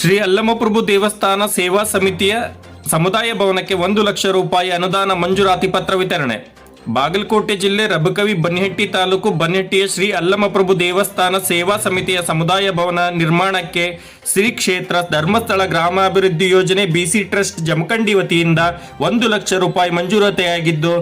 ಶ್ರೀ ಅಲ್ಲಮಪ್ರಭು ದೇವಸ್ಥಾನ ಸೇವಾ ಸಮಿತಿಯ ಸಮುದಾಯ ಭವನಕ್ಕೆ ಒಂದು ಲಕ್ಷ ರೂಪಾಯಿ ಅನುದಾನ ಮಂಜೂರಾತಿ ಪತ್ರ ವಿತರಣೆ. ಬಾಗಲಕೋಟೆ ಜಿಲ್ಲೆ ರಬಕವಿ ಬನ್ಹಟ್ಟಿ ತಾಲೂಕು ಬನ್ಹಟ್ಟಿಯ ಶ್ರೀ ಅಲ್ಲಮಪ್ರಭು ದೇವಸ್ಥಾನ ಸೇವಾ ಸಮಿತಿಯ ಸಮುದಾಯ ಭವನ ನಿರ್ಮಾಣಕ್ಕೆ ಶ್ರೀ ಕ್ಷೇತ್ರ ಧರ್ಮಸ್ಥಳ ಗ್ರಾಮಾಭಿವೃದ್ಧಿ ಯೋಜನೆ ಬಿಸಿ ಟ್ರಸ್ಟ್ ಜಮಖಂಡಿ ವತಿಯಿಂದ ಒಂದು ಲಕ್ಷ ರೂಪಾಯಿ ಮಂಜೂರಾತಿಯಾಗಿದ್ದು,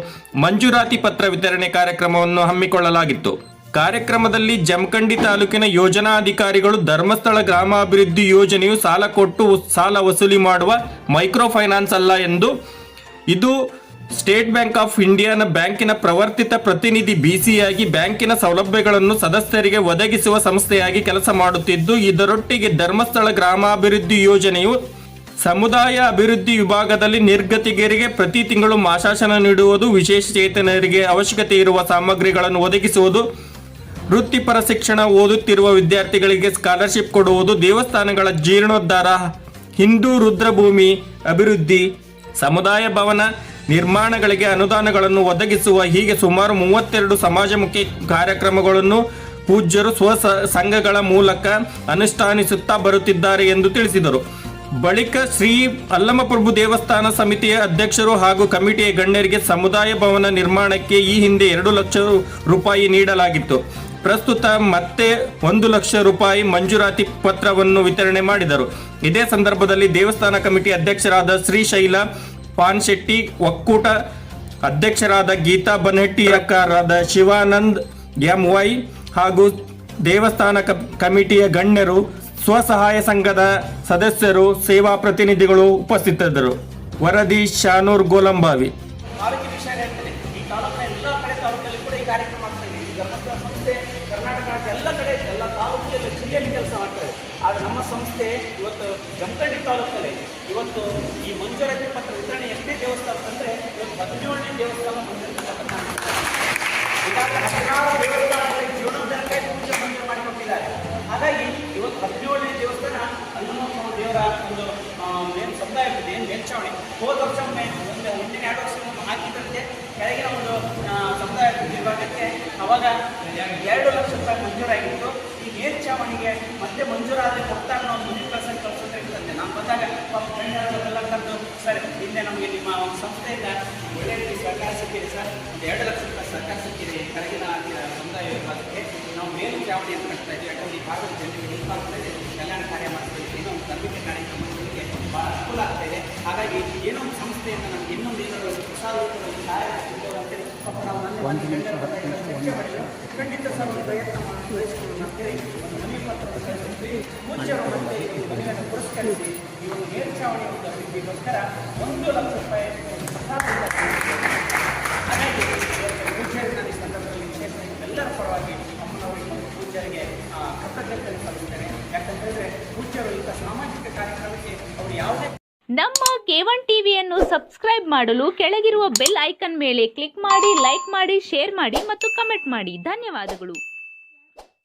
ಮಂಜೂರಾತಿ ಪತ್ರ ವಿತರಣೆ ಕಾರ್ಯಕ್ರಮವನ್ನು ಹಮ್ಮಿಕೊಳ್ಳಲಾಗಿತ್ತು. ಕಾರ್ಯಕ್ರಮದಲ್ಲಿ ಜಮಖಂಡಿ ತಾಲೂಕಿನ ಯೋಜನಾಧಿಕಾರಿಗಳು ಧರ್ಮಸ್ಥಳ ಗ್ರಾಮಾಭಿವೃದ್ಧಿ ಯೋಜನೆಯು ಸಾಲ ಕೊಟ್ಟು ಸಾಲ ವಸೂಲಿ ಮಾಡುವ ಮೈಕ್ರೋ ಫೈನಾನ್ಸ್ ಅಲ್ಲ ಎಂದು ಇದು ಸ್ಟೇಟ್ ಬ್ಯಾಂಕ್ ಆಫ್ ಇಂಡಿಯಾನ ಬ್ಯಾಂಕಿನ ಪ್ರವರ್ತಿತ ಪ್ರತಿನಿಧಿ ಬಿಸಿಯಾಗಿ ಬ್ಯಾಂಕಿನ ಸೌಲಭ್ಯಗಳನ್ನು ಸದಸ್ಯರಿಗೆ ಒದಗಿಸುವ ಸಂಸ್ಥೆಯಾಗಿ ಕೆಲಸ ಮಾಡುತ್ತಿದ್ದು, ಇದರೊಟ್ಟಿಗೆ ಧರ್ಮಸ್ಥಳ ಗ್ರಾಮಾಭಿವೃದ್ಧಿ ಯೋಜನೆಯು ಸಮುದಾಯ ಅಭಿವೃದ್ಧಿ ವಿಭಾಗದಲ್ಲಿ ನಿರ್ಗತಿಗರಿಗೆ ಪ್ರತಿ ತಿಂಗಳು ಮಾಶಾಸನ ನೀಡುವುದು, ವಿಶೇಷ ಚೇತನರಿಗೆ ಅವಶ್ಯಕತೆ ಇರುವ ಸಾಮಗ್ರಿಗಳನ್ನು ಒದಗಿಸುವುದು ವೃತ್ತಿಪರ ಶಿಕ್ಷಣ ಓದುತ್ತಿರುವ ವಿದ್ಯಾರ್ಥಿಗಳಿಗೆ ಸ್ಕಾಲರ್ಶಿಪ್ ಕೊಡುವುದು ದೇವಸ್ಥಾನಗಳ ಜೀರ್ಣೋದ್ಧಾರ. ಹಿಂದೂ ರುದ್ರಭೂಮಿ ಅಭಿವೃದ್ಧಿ, ಸಮುದಾಯ ಭವನ ನಿರ್ಮಾಣಗಳಿಗೆ ಅನುದಾನಗಳನ್ನು ಒದಗಿಸುವ ಹೀಗೆ ಸುಮಾರು ಮೂವತ್ತೆರಡು ಸಮಾಜಮುಖಿ ಕಾರ್ಯಕ್ರಮಗಳನ್ನು ಪೂಜ್ಯರು ಸ್ವ ಸಂಘಗಳ ಮೂಲಕ ಅನುಷ್ಠಾನಿಸುತ್ತಾ ಬರುತ್ತಿದ್ದಾರೆ ಎಂದು ತಿಳಿಸಿದರು. ಬಳಿಕ ಶ್ರೀ ಅಲ್ಲಮಪ್ರಭು ದೇವಸ್ಥಾನ ಸಮಿತಿಯ ಅಧ್ಯಕ್ಷರು ಹಾಗೂ ಕಮಿಟಿಯ ಗಣ್ಯರಿಗೆ ಸಮುದಾಯ ಭವನ ನಿರ್ಮಾಣಕ್ಕೆ ಈ ಹಿಂದೆ ಎರಡು ಲಕ್ಷ ರೂಪಾಯಿ ನೀಡಲಾಗಿತ್ತು. ಪ್ರಸ್ತುತ ಮತ್ತೆ ಒಂದು ಲಕ್ಷ ರೂಪಾಯಿ ಮಂಜೂರಾತಿ ಪತ್ರವನ್ನು ವಿತರಣೆ ಮಾಡಿದರು. ಇದೇ ಸಂದರ್ಭದಲ್ಲಿ ದೇವಸ್ಥಾನ ಕಮಿಟಿ ಅಧ್ಯಕ್ಷರಾದ ಶ್ರೀಶೈಲ ಪಾನ್ಶೆಟ್ಟಿ, ಒಕ್ಕೂಟ ಅಧ್ಯಕ್ಷರಾದ ಗೀತಾ ಬನ್ಹಟ್ಟಿ ಅಕ್ಕರಾದ ಶಿವಾನಂದ್ ಎಂ ವೈ ಹಾಗೂ ದೇವಸ್ಥಾನ ಕಮಿಟಿಯ ಗಣ್ಯರು, ಸ್ವಸಹಾಯ ಸಂಘದ ಸದಸ್ಯರು, ಸೇವಾ ಪ್ರತಿನಿಧಿಗಳು ಉಪಸ್ಥಿತರಿದ್ದರು. ವರದಿ ಶಾನೂರ್ ಗೋಲಂಬಾವಿ. ತಾಲೂಕಿನ ಎಲ್ಲ ಕಡೆ ತಾಲೂಕಲ್ಲಿ ಕೂಡ ಈ ಕಾರ್ಯಕ್ರಮ ಆಗ್ತಾ ಇದೆ. ಈ ಧರ್ಮಸ್ಥಳ ಸಂಸ್ಥೆ, ಕರ್ನಾಟಕ ರಾಜ್ಯ ಎಲ್ಲ ಕಡೆ, ಎಲ್ಲ ತಾಲೂಕಿನಲ್ಲಿ ಜಿಲ್ಲೆಯಲ್ಲಿ ಕೆಲಸ ಮಾಡ್ತಾರೆ ಆದರೆ ನಮ್ಮ ಸಂಸ್ಥೆ ಇವತ್ತು ಜಮಖಂಡಿ ತಾಲೂಕಲ್ಲಿ, ಇವತ್ತು ಈ ಮಂಜೂರಾತಿ ಪತ್ರ ವಿತರಣೆ ಎಷ್ಟೇ ದೇವಸ್ಥಾನ ಅಂದರೆ ಇವತ್ತು ಹದಿನೇಳನೇ ದೇವಸ್ಥಾನ ಮಂಜೂರಾತಿ ಪತ್ರ ಹದಿನಾರು ದೇವಸ್ಥಾನಗಳಿಗೆ ಜೀರ್ಣೋದ್ಧಾರಕ್ಕೆ ಪೂಜೆ ಮಂಜೂರು ಮಾಡಿಕೊಟ್ಟಿದ್ದಾರೆ ಹಾಗಾಗಿ ಇವತ್ತು ಹದಿನೇಳನೇ ದೇವಸ್ಥಾನ ಹನುಮಪ್ಪ ದೇವರ ಒಂದು ಏನು ಸಮುದಾಯ ಇದೆ ಏನು ಮೇಲ್ಚಾವಣಿ ಹೋದ ವರ್ಷ ಒಮ್ಮೆ ಒಂದು ಹಿಂದಿನ ಎರಡು ವರ್ಷ ಒಮ್ಮೆ ಹಾಕಿದಂತೆ ಕೆಳಗಿನ ಒಂದು ಆ, ಸಮುದಾಯ ವಿಭಾಗಕ್ಕೆ ಅವಾಗ ಎರಡು ಲಕ್ಷ ರೂಪಾಯಿ ಮಂಜೂರಾಗಿತ್ತು. ಈ ಮೇಲ್ಚಾವಣಿಗೆ ಮತ್ತೆ ಮಂಜೂರಾದರೆ ಕೊಡ್ತಾರೆ ನಾವು ಮುಂದಿನ ಪರ್ಸೆಂಟ್ ಕಳ್ಸೋದ್ರೆ ಇರ್ತಂತೆ ನಾನು ಬಂದಾಗ ಪಾಪ ಗಣ್ಯರೆಲ್ಲ ಕರೆದು, ಸರ್ ಹಿಂದೆ ನಮಗೆ ನಿಮ್ಮ ಒಂದು ಸಂಸ್ಥೆಯಿಂದ ಒಳ್ಳೆ ರೀತಿ ಸರ್ಕಾರ ಸಿಕ್ಕಿದೆ ಸರ್. ಒಂದು ಎರಡು ಲಕ್ಷ ರೂಪಾಯಿ ಸರ್ಕಾರ ಸಿಕ್ಕಿದೆ. ಕೆಳಗಿನ ಸಮುದಾಯ ವಿಭಾಗಕ್ಕೆ ನಾವು ಮೇಲು ಅಂತ ಕಟ್ತಾ ಇದ್ದೀವಿ. ಯಾಕಂದ್ರೆ ಈ ಭಾಗದ ಜನರಿಗೆ ಹೆಲ್ಪ್ ಆಗ್ತಾ ಇದೆ. ಕಲ್ಯಾಣ ಕಾರ್ಯ ಮಾಡ್ತಾ ಇದ್ದೀವಿ ಏನೋ ಒಂದು ತರಬೇತಿ ಕಾರ್ಯಕ್ರಮಗಳಿಗೆ ಭಾಳ ಅನುಕೂಲ ಆಗ್ತಾ ಇದೆ. ಹಾಗಾಗಿ ಏನೋ ಒಂದು ಸಂಸ್ಥೆಯಿಂದ ನಮಗೆ ಇನ್ನೊಂದು ಏನಾದರೂ ಹೊಸ ರೂಪದಲ್ಲಿ ಸಹಾಯ ಒಂದು ನಿಮಿಷ ಹತ್ತು ನಿಮಿಷ ಒಂದು ನಿಮಿಷ. ಒಂದು ಲಕ್ಷ ರೂಪಾಯಿ ಎಲ್ಲರ ಪರವಾಗಿ ಅಮ್ಮನವರಿಗೆ ಪೂಜ್ಯರಿಗೆ ಕೃತಜ್ಞತೆ ಸಲ್ಲಿಸ್ತೇನೆ ಯಾಕಂತ ಹೇಳಿದ್ರೆ ಪೂಜ್ಯರು ಇಂಥ ಸಾಮಾಜಿಕ ಕಾರ್ಯಕ್ರಮಕ್ಕೆ ಅವರು ಯಾವುದೇ ನಮ್ಮ ಕೇವನ್ ಟಿವಿಯನ್ನು ಸಬ್ಸ್ಕ್ರೈಬ್ ಮಾಡಲು ಕೆಳಗಿರುವ ಬೆಲ್ ಐಕನ್ ಮೇಲೆ ಕ್ಲಿಕ್ ಮಾಡಿ ಲೈಕ್ ಮಾಡಿ ಶೇರ್ ಮಾಡಿ ಮತ್ತು ಕಮೆಂಟ್ ಮಾಡಿ. ಧನ್ಯವಾದಗಳು.